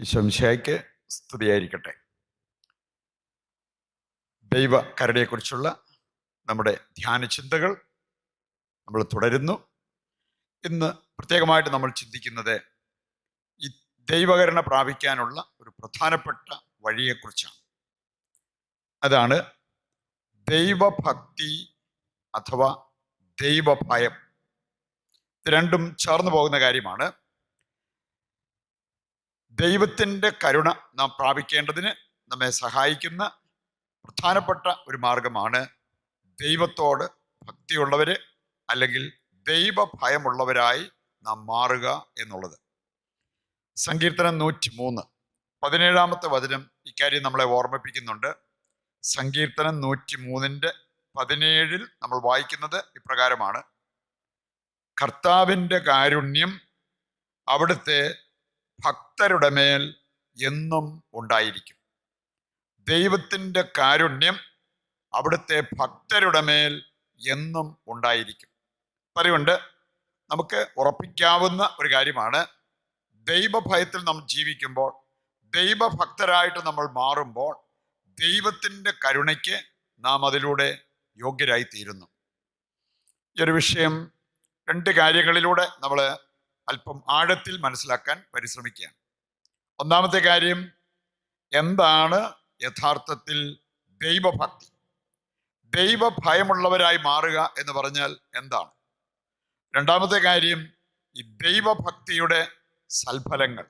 ഈശംശയ്ക്ക് സ്തുതിയായിരിക്കട്ടെ. ദൈവ കരുണയെക്കുറിച്ചുള്ള നമ്മുടെ ധ്യാന ചിന്തകൾ നമ്മൾ തുടരുന്നു. ഇന്ന് പ്രത്യേകമായിട്ട് നമ്മൾ ചിന്തിക്കുന്നത് ഈ ദൈവകരുണ പ്രാപിക്കാനുള്ള ഒരു പ്രധാനപ്പെട്ട വഴിയെക്കുറിച്ചാണ്. അതാണ് ദൈവഭക്തി അഥവാ ദൈവഭയം. രണ്ടും ചേർന്ന് പോകുന്ന കാര്യമാണ്. ദൈവത്തിന്റെ കരുണ നാം പ്രാപിക്കേണ്ടതിന് നമ്മെ സഹായിക്കുന്ന പ്രധാനപ്പെട്ട ഒരു മാർഗമാണ് ദൈവത്തോട് ഭക്തിയുള്ളവര് അല്ലെങ്കിൽ ദൈവഭയമുള്ളവരായി നാം മാറുക എന്നുള്ളത്. സങ്കീർത്തനം നൂറ്റി മൂന്ന് പതിനേഴാമത്തെ വചനം ഇക്കാര്യം നമ്മളെ ഓർമ്മിപ്പിക്കുന്നുണ്ട്. സങ്കീർത്തനം നൂറ്റി മൂന്നിന്റെ പതിനേഴിൽ നമ്മൾ വായിക്കുന്നത് ഇപ്രകാരമാണ്. കർത്താവിന്റെ കാരുണ്യം അവിടുത്തെ ഭക്തരുടെ മേൽ എന്നും ഉണ്ടായിരിക്കും. ദൈവത്തിന്റെ കാരുണ്യം അവിടുത്തെ ഭക്തരുടെ മേൽ എന്നും ഉണ്ടായിരിക്കും. പറയുണ്ട് നമുക്ക് ഉറപ്പിക്കാവുന്ന ഒരു കാര്യമാണ് ദൈവഭയത്തിൽ നാം ജീവിക്കുമ്പോൾ ദൈവഭക്തരായിട്ട് നമ്മൾ മാറുമ്പോൾ ദൈവത്തിന്റെ കരുണയ്ക്ക് നാം അതിലൂടെ യോഗ്യരായിത്തീരുന്നു. ഈ ഒരു വിഷയം രണ്ട് കാര്യങ്ങളിലൂടെ നമ്മൾ അല്പം ആഴത്തിൽ മനസ്സിലാക്കാൻ പരിശ്രമിക്കുകയാണ്. ഒന്നാമത്തെ കാര്യം എന്താണ് യഥാർത്ഥത്തിൽ ദൈവഭക്തി? ദൈവഭയമുള്ളവരായി മാറുക എന്ന് പറഞ്ഞാൽ എന്താണ്? രണ്ടാമത്തെ കാര്യം ഈ ദൈവഭക്തിയുടെ സൽഫലങ്ങൾ.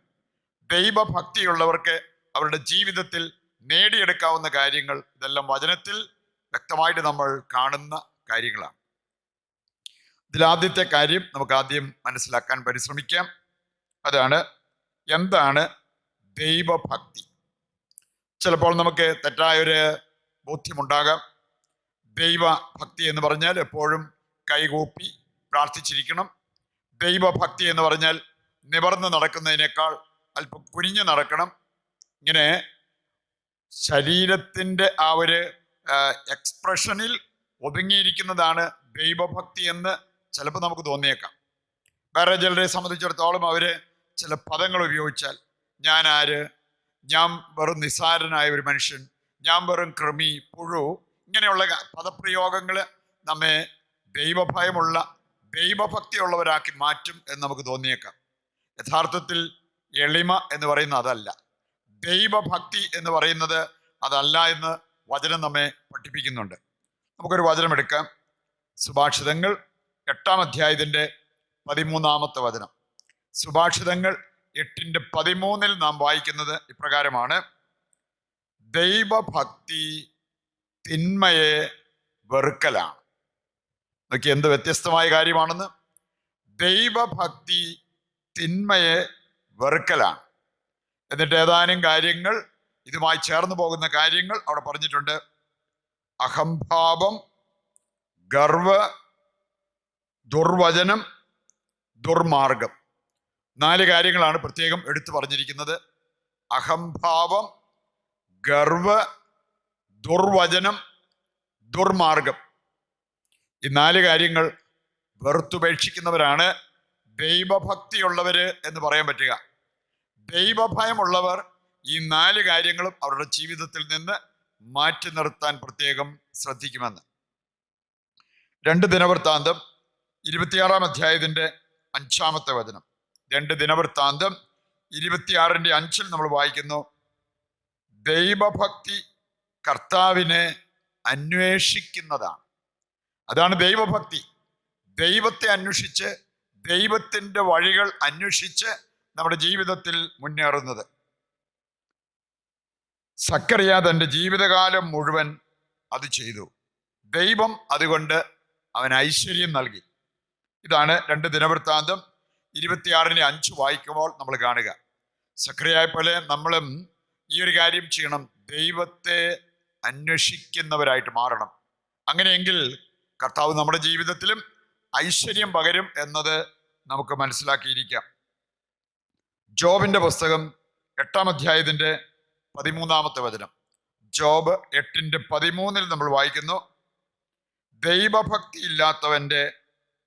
ദൈവഭക്തിയുള്ളവർക്ക് അവരുടെ ജീവിതത്തിൽ നേടിയെടുക്കാവുന്ന കാര്യങ്ങൾ ഇതെല്ലാം വചനത്തിൽ വ്യക്തമായിട്ട് നമ്മൾ കാണുന്ന കാര്യങ്ങളാണ്. ഇതിലാദ്യത്തെ കാര്യം നമുക്ക് ആദ്യം മനസ്സിലാക്കാൻ പരിശ്രമിക്കാം. അതാണ് എന്താണ് ദൈവഭക്തി. ചിലപ്പോൾ നമുക്ക് തെറ്റായൊരു ബോധ്യമുണ്ടാകാം. ദൈവഭക്തി എന്ന് പറഞ്ഞാൽ എപ്പോഴും കൈകൂപ്പി പ്രാർത്ഥിച്ചിരിക്കണം. ദൈവഭക്തി എന്ന് പറഞ്ഞാൽ നിവർന്ന് നടക്കുന്നതിനേക്കാൾ അല്പം കുനിഞ്ഞു നടക്കണം. ഇങ്ങനെ ശരീരത്തിന്റെ ആ ഒരു എക്സ്പ്രഷനിൽ ഒതുങ്ങിയിരിക്കുന്നതാണ് ദൈവഭക്തി എന്ന് ചിലപ്പോൾ നമുക്ക് തോന്നിയേക്കാം. വേറെ ചിലരെ സംബന്ധിച്ചിടത്തോളം അവർ ചില പദങ്ങൾ ഉപയോഗിച്ചാൽ ഞാൻ ആര്? ഞാൻ വെറും നിസ്സാരനായ ഒരു മനുഷ്യൻ. ഞാൻ വെറും കൃമി പുഴു ഇങ്ങനെയുള്ള പദപ്രയോഗങ്ങൾ നമ്മെ ദൈവഭയമുള്ള ദൈവഭക്തിയുള്ളവരാക്കി മാറ്റും എന്ന് നമുക്ക് തോന്നിയേക്കാം. യഥാർത്ഥത്തിൽ എളിമ എന്ന് പറയുന്നത് അതല്ല. ദൈവഭക്തി എന്ന് പറയുന്നത് അതല്ല എന്ന് വചനം നമ്മെ പഠിപ്പിക്കുന്നുണ്ട്. നമുക്കൊരു വചനം എടുക്കാം. സുഭാഷിതങ്ങൾ എട്ടാം അധ്യായത്തിന്റെ പതിമൂന്നാമത്തെ വചനം. സുഭാഷിതങ്ങൾ എട്ടിന്റെ പതിമൂന്നിൽ നാം വായിക്കുന്നത് ഇപ്രകാരമാണ്. ദൈവഭക്തി തിന്മയെ വെറുക്കലാണ്. നോക്കി എന്ത് വ്യത്യസ്തമായ കാര്യമാണെന്ന്? ദൈവഭക്തി തിന്മയെ വെറുക്കലാണ്. എന്നിട്ട് ഏതാനും കാര്യങ്ങൾ ഇതുമായി ചേർന്ന് പോകുന്ന കാര്യങ്ങൾ അവിടെ പറഞ്ഞിട്ടുണ്ട്. അഹംഭാവം ഗർവ ദുർവചനം ദുർമാർഗം. നാല് കാര്യങ്ങളാണ് പ്രത്യേകം എടുത്തു പറഞ്ഞിരിക്കുന്നത്. അഹംഭാവം ഗർവ ദുർവചനം ദുർമാർഗം. ഈ നാല് കാര്യങ്ങൾ വെറുത്തുപേക്ഷിക്കുന്നവരാണ്. ദൈവഭക്തിയുള്ളവര് എന്ന് പറയാൻ പറ്റുക. ദൈവഭയമുള്ളവർ ഈ നാല് കാര്യങ്ങളും അവരുടെ ജീവിതത്തിൽ നിന്ന് മാറ്റി നിർത്താൻ പ്രത്യേകം ശ്രദ്ധിക്കുമെന്ന്. രണ്ട് ദിനവൃത്താന്തം. ഇരുപത്തിയാറാം അധ്യായത്തിന്റെ അഞ്ചാമത്തെ വചനം. രണ്ട് ദിനവൃത്താന്തം ഇരുപത്തിയാറിന്റെ അഞ്ചിൽ നമ്മൾ വായിക്കുന്നു ദൈവഭക്തി കർത്താവിനെ അന്വേഷിക്കുന്നതാണ്. അതാണ് ദൈവഭക്തി. ദൈവത്തെ അന്വേഷിച്ച് ദൈവത്തിന്റെ വഴികൾ അന്വേഷിച്ച് നമ്മുടെ ജീവിതത്തിൽ മുന്നേറുന്നത്. സക്കറിയ തന്റെ ജീവിതകാലം മുഴുവൻ അത് ചെയ്തു. ദൈവം അതുകൊണ്ട് അവൻ ഐശ്വര്യം നൽകി. ഇതാണ് രണ്ട് ദിനവൃത്താന്തം. ഇരുപത്തിയാറിന് അഞ്ച് വായിക്കുമ്പോൾ നമ്മൾ കാണുക. സക്രിയായ പോലെ നമ്മളും ഈ ഒരു കാര്യം ചെയ്യണം. ദൈവത്തെ അന്വേഷിക്കുന്നവരായിട്ട് മാറണം. അങ്ങനെയെങ്കിൽ കർത്താവ് നമ്മുടെ ജീവിതത്തിലും ഐശ്വര്യം പകരും എന്നത് നമുക്ക് മനസ്സിലാക്കിയിരിക്കാം. ജോബിന്റെ പുസ്തകം എട്ടാം അധ്യായത്തിന്റെ പതിമൂന്നാമത്തെ വചനം. ജോബ് എട്ടിന്റെ പതിമൂന്നിൽ നമ്മൾ വായിക്കുന്നു. ദൈവഭക്തി ഇല്ലാത്തവന്റെ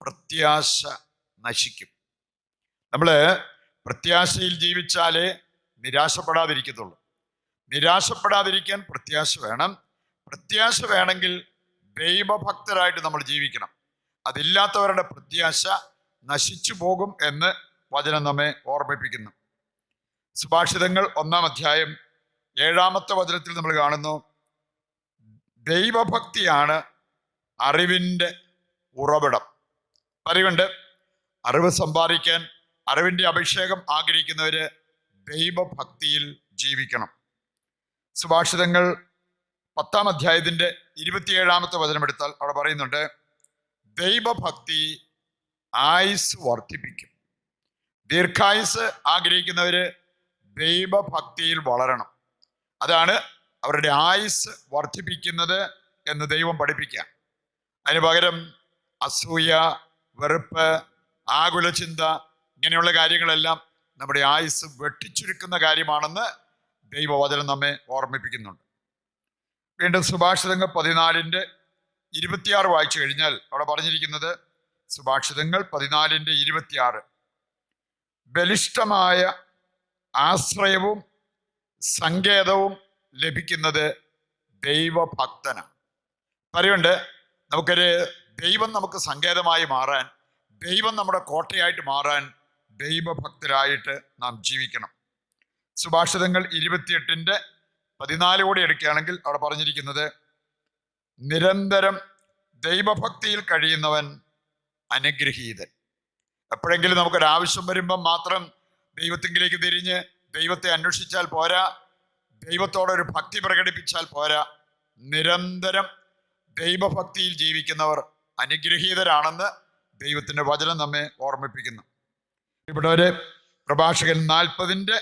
പ്രത്യാശ നശിക്കും. നമ്മൾ പ്രത്യാശയിൽ ജീവിച്ചാലേ നിരാശപ്പെടാതിരിക്കത്തുള്ളൂ. നിരാശപ്പെടാതിരിക്കാൻ പ്രത്യാശ വേണം. പ്രത്യാശ വേണമെങ്കിൽ ദൈവഭക്തരായിട്ട് നമ്മൾ ജീവിക്കണം. അതില്ലാത്തവരുടെ പ്രത്യാശ നശിച്ചു പോകും എന്ന് വചനം നമ്മെ ഓർമ്മിപ്പിക്കുന്നു. സുഭാഷിതങ്ങൾ ഒന്നാം അധ്യായം ഏഴാമത്തെ വചനത്തിൽ നമ്മൾ കാണുന്നു ദൈവഭക്തിയാണ് അറിവിന്റെ ഉറവിടം. അറിവുണ്ട് അറിവ് സമ്പാദിക്കാൻ അറിവിന്റെ അഭിഷേകം ആഗ്രഹിക്കുന്നവര് ദൈവഭക്തിയിൽ ജീവിക്കണം. സുഭാഷിതങ്ങൾ പത്താം അധ്യായത്തിന്റെ ഇരുപത്തിയേഴാമത്തെ വചനം എടുത്താൽ അവിടെ പറയുന്നുണ്ട് ദൈവഭക്തി ആയുസ് വർദ്ധിപ്പിക്കും. ദീർഘായുസ് ആഗ്രഹിക്കുന്നവര് ദൈവഭക്തിയിൽ വളരണം. അതാണ് അവരുടെ ആയുസ് വർദ്ധിപ്പിക്കുന്നത് എന്ന് ദൈവം പഠിപ്പിക്കാം അതിന് പകരം അസൂയ വെറുപ്പ് ആകുല ചിന്ത ഇങ്ങനെയുള്ള കാര്യങ്ങളെല്ലാം നമ്മുടെ ആയുസ് വെട്ടിച്ചുരുക്കുന്ന കാര്യമാണെന്ന് ദൈവവചനം നമ്മെ ഓർമ്മിപ്പിക്കുന്നുണ്ട്. വീണ്ടും സുഭാഷിതങ്ങൾ പതിനാലിന്റെ ഇരുപത്തിയാറ് വായിച്ചു കഴിഞ്ഞാൽ അവിടെ പറഞ്ഞിരിക്കുന്നത് സുഭാഷിതങ്ങൾ പതിനാലിന്റെ ഇരുപത്തിയാറ്. ബലിഷ്ടമായ ആശ്രയവും സങ്കേതവും ലഭിക്കുന്നത് ദൈവഭക്തനാണ്. പറയുണ്ട് നമുക്കൊരു ദൈവം നമുക്ക് സങ്കേതമായി മാറാൻ ദൈവം നമ്മുടെ കോട്ടയായിട്ട് മാറാൻ ദൈവഭക്തരായിട്ട് നാം ജീവിക്കണം. സുഭാഷിതങ്ങൾ ഇരുപത്തിയെട്ടിന്റെ പതിനാല് കൂടി എടുക്കുകയാണെങ്കിൽ അവിടെ പറഞ്ഞിരിക്കുന്നത് നിരന്തരം ദൈവഭക്തിയിൽ കഴിയുന്നവൻ അനുഗ്രഹീതൻ. എപ്പോഴെങ്കിലും നമുക്കൊരു ആവശ്യം വരുമ്പം മാത്രം ദൈവത്തിങ്കിലേക്ക് തിരിഞ്ഞ് ദൈവത്തെ അന്വേഷിച്ചാൽ പോരാ ദൈവത്തോടൊരു ഭക്തി പ്രകടിപ്പിച്ചാൽ പോരാ. നിരന്തരം ദൈവഭക്തിയിൽ ജീവിക്കുന്നവർ അനുഗ്രഹീതരാണെന്ന് ദൈവത്തിന്റെ വചനം നമ്മെ ഓർമ്മിപ്പിക്കുന്നു. ഇവിടെ ഒരു പ്രഭാഷകൻ നാൽപ്പതിന്റെ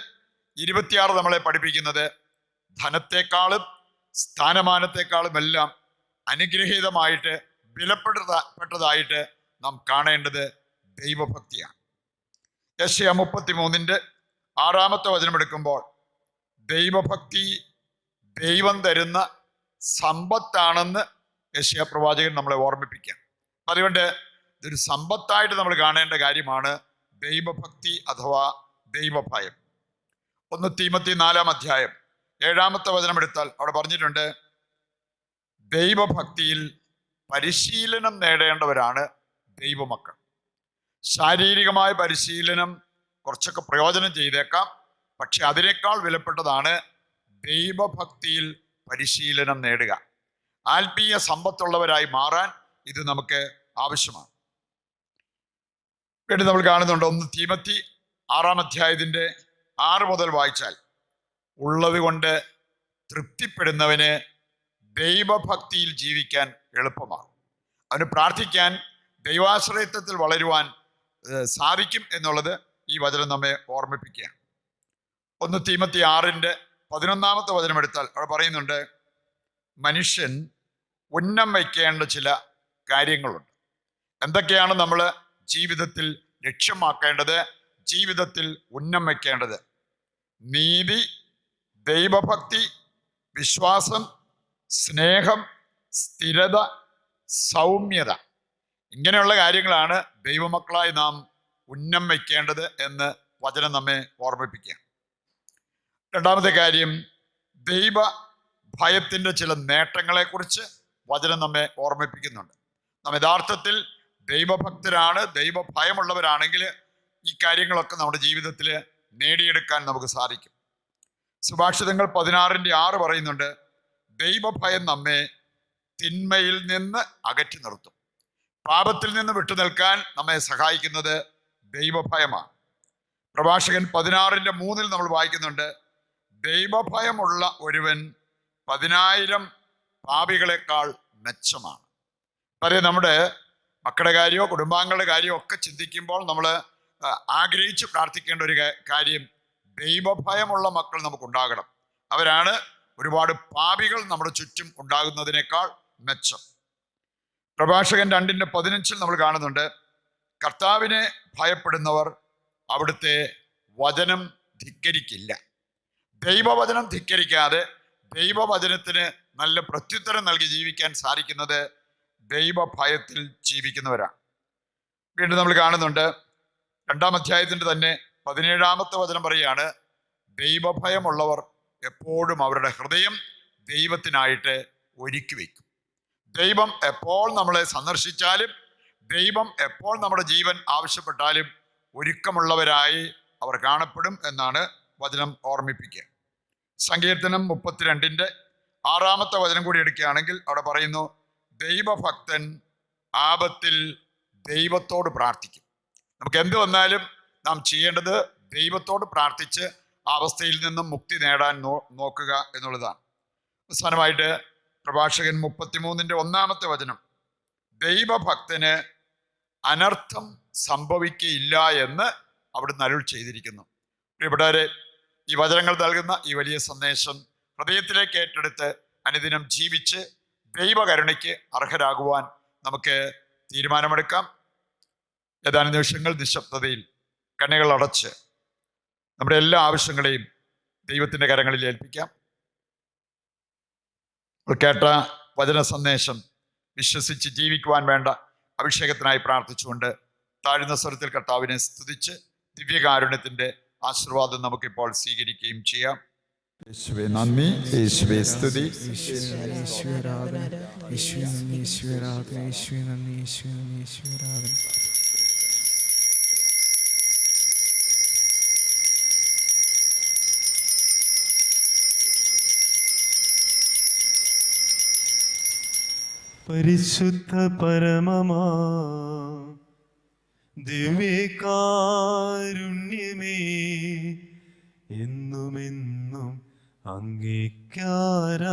ഇരുപത്തിയാറ് നമ്മളെ പഠിപ്പിക്കുന്നത് ധനത്തെക്കാളും സ്ഥാനമാനത്തെക്കാളും എല്ലാം അനുഗ്രഹീതമായിട്ട് വിലപ്പെട്ടതായിട്ട് നാം കാണേണ്ടത് ദൈവഭക്തിയാണ്. യശയ മുപ്പത്തിമൂന്നിന്റെ ആറാമത്തെ വചനമെടുക്കുമ്പോൾ ദൈവഭക്തി ദൈവം തരുന്ന സമ്പത്താണെന്ന് യശയ പ്രവാചകൻ നമ്മളെ ഓർമ്മിപ്പിക്കുക അതുകൊണ്ട് ഇതൊരു സമ്പത്തായിട്ട് നമ്മൾ കാണേണ്ട കാര്യമാണ് ദൈവഭക്തി അഥവാ ദൈവഭയം. ഒന്ന് തീമത്തി നാലാം അധ്യായം. ഏഴാമത്തെ വചനം എടുത്താൽ അവിടെ പറഞ്ഞിട്ടുണ്ട് ദൈവഭക്തിയിൽ പരിശീലനം നേടേണ്ടവരാണ് ദൈവമക്കൾ. ശാരീരികമായ പരിശീലനം കുറച്ചൊക്കെ പ്രയോജനം ചെയ്തേക്കാം പക്ഷെ അതിനേക്കാൾ വിലപ്പെട്ടതാണ് ദൈവഭക്തിയിൽ പരിശീലനം നേടുക. ആത്മീയ സമ്പത്തുള്ളവരായി മാറാൻ ഇത് നമുക്ക് ആവശ്യമാണ്. വീണ്ടും നമ്മൾ കാണുന്നുണ്ട് ഒന്ന് തീമത്തി ആറാം അധ്യായത്തിന്റെ ആറ് മുതൽ വായിച്ചാൽ ഉള്ളത് കൊണ്ട് തൃപ്തിപ്പെടുന്നവന് ദൈവഭക്തിയിൽ ജീവിക്കാൻ എളുപ്പമാകും. അവന് പ്രാർത്ഥിക്കാൻ ദൈവാശ്രയത്വത്തിൽ വളരുവാൻ സാധിക്കും എന്നുള്ളത് ഈ വചനം നമ്മെ ഓർമ്മിപ്പിക്കുകയാണ്. ഒന്ന് തീമത്തി ആറിന്റെ പതിനൊന്നാമത്തെ വചനം എടുത്താൽ അവിടെ പറയുന്നുണ്ട് മനുഷ്യൻ ഉന്നം വയ്ക്കേണ്ട ചില കാര്യങ്ങളുണ്ട്. എന്തൊക്കെയാണ് നമ്മൾ ജീവിതത്തിൽ ലക്ഷ്യമാക്കേണ്ടത്? ജീവിതത്തിൽ ഉന്നം വയ്ക്കേണ്ടത് നീതി ദൈവഭക്തി വിശ്വാസം സ്നേഹം സ്ഥിരത സൗമ്യത. ഇങ്ങനെയുള്ള കാര്യങ്ങളാണ് ദൈവമക്കളായി നാം ഉന്നം വയ്ക്കേണ്ടത് എന്ന് വചനം നമ്മെ ഓർമ്മിപ്പിക്കുക രണ്ടാമത്തെ കാര്യം ദൈവ ഭയത്തിന്റെ ചില നേട്ടങ്ങളെക്കുറിച്ച് വചനം നമ്മെ ഓർമ്മിപ്പിക്കുന്നുണ്ട്. നാം യഥാർത്ഥത്തിൽ ദൈവഭക്തരാണ് ദൈവഭയമുള്ളവരാണെങ്കിൽ ഈ കാര്യങ്ങളൊക്കെ നമ്മുടെ ജീവിതത്തിൽ നേടിയെടുക്കാൻ നമുക്ക് സാധിക്കും. സുഭാഷിതങ്ങൾ പതിനാറിന്റെ ആറ് പറയുന്നുണ്ട് ദൈവഭയം നമ്മെ തിന്മയിൽ നിന്ന് അകറ്റി നിർത്തും. പാപത്തിൽ നിന്ന് വിട്ടുനിൽക്കാൻ നമ്മെ സഹായിക്കുന്നത് ദൈവഭയമാണ്. പ്രഭാഷകൻ പതിനാറിന്റെ മൂന്നിൽ നമ്മൾ വായിക്കുന്നുണ്ട് ദൈവഭയമുള്ള ഒരുവൻ പതിനായിരം പാപികളെക്കാൾ മെച്ചമാണ്. പറയാം നമ്മുടെ മക്കളുടെ കാര്യമോ കുടുംബാംഗങ്ങളുടെ കാര്യമോ ഒക്കെ ചിന്തിക്കുമ്പോൾ നമ്മൾ ആഗ്രഹിച്ച് പ്രാർത്ഥിക്കേണ്ട ഒരു കാര്യം ദൈവഭയമുള്ള മക്കൾ നമുക്കുണ്ടാകണം. അവരാണ് ഒരുപാട് പാപികൾ നമ്മുടെ ചുറ്റും ഉണ്ടാകുന്നതിനേക്കാൾ മെച്ചം. പ്രഭാഷകൻ രണ്ടിന്റെ പതിനഞ്ചിൽ നമ്മൾ കാണുന്നുണ്ട് കർത്താവിനെ ഭയപ്പെടുന്നവർ അവിടുത്തെ വചനം ധിക്കരിക്കില്ല. ദൈവവചനം ധിക്കരിക്കാതെ ദൈവവചനത്തിന് നല്ല പ്രത്യുത്തരം നൽകി ജീവിക്കാൻ സാധിക്കുന്നത് ദൈവഭയത്തിൽ ജീവിക്കുന്നവരാണ് വീണ്ടും നമ്മൾ കാണുന്നുണ്ട്. രണ്ടാം അധ്യായത്തിന്റെ തന്നെ പതിനേഴാമത്തെ വചനം പറയുകയാണ് ദൈവഭയമുള്ളവർ എപ്പോഴും അവരുടെ ഹൃദയം ദൈവത്തിനായിട്ട് ഒരുക്കി വയ്ക്കും. ദൈവം എപ്പോൾ നമ്മളെ സന്ദർശിച്ചാലും ദൈവം എപ്പോൾ നമ്മുടെ ജീവൻ ആവശ്യപ്പെട്ടാലും ഒരുക്കമുള്ളവരായി അവർ കാണപ്പെടും എന്നാണ് വചനം ഓർമ്മിപ്പിക്കുക. സങ്കീർത്തനം മുപ്പത്തിരണ്ടിന്റെ ആറാമത്തെ വചനം കൂടി എടുക്കുകയാണെങ്കിൽ അവിടെ പറയുന്നു ദൈവഭക്തൻ ആപത്തിൽ ദൈവത്തോട് പ്രാർത്ഥിക്കും. നമുക്ക് എന്ത് വന്നാലും നാം ചെയ്യേണ്ടത് ദൈവത്തോട് പ്രാർത്ഥിച്ച് ആ അവസ്ഥയിൽ നിന്നും മുക്തി നേടാൻ നോക്കുക എന്നുള്ളതാണ്. അവസാനമായിട്ട് പ്രഭാഷകൻ മുപ്പത്തിമൂന്നിന്റെ ഒന്നാമത്തെ വചനം. ദൈവഭക്തന് അനർത്ഥം സംഭവിക്കയില്ല എന്ന് അവിടുന്ന് അരുൾ ചെയ്തിരിക്കുന്നു. പ്രിയപ്പെട്ടവരെ ഈ വചനങ്ങൾ നൽകുന്ന ഈ വലിയ സന്ദേശം ഹൃദയത്തിലേക്ക് ഏറ്റെടുത്ത് അനുദിനം ജീവിച്ച് ദൈവകരുണയ്ക്ക് അർഹരാകുവാൻ നമുക്ക് തീരുമാനമെടുക്കാം. ഏതാനും നിമിഷങ്ങൾ നിശബ്ദതയിൽ കണ്ണുകൾ അടച്ച് നമ്മുടെ എല്ലാ ആവശ്യങ്ങളെയും ദൈവത്തിന്റെ കരങ്ങളിൽ ഏൽപ്പിക്കാം. കേട്ട വചന സന്ദേശം വിശ്വസിച്ച് ജീവിക്കുവാൻ വേണ്ട അഭിഷേകത്തിനായി പ്രാർത്ഥിച്ചുകൊണ്ട് താഴ്ന്ന സ്വരത്തിൽ കർത്താവിനെ സ്തുതിച്ച് ദിവ്യകാരുണ്യത്തിന്റെ ആശീർവാദം നമുക്കിപ്പോൾ സ്വീകരിക്കുകയും ചെയ്യാം. പരിശുദ്ധ പരമമാ ദിവ്യകാരുണ്യമേ എന്നുമെന്നും അങ്ങേക്കാരാധന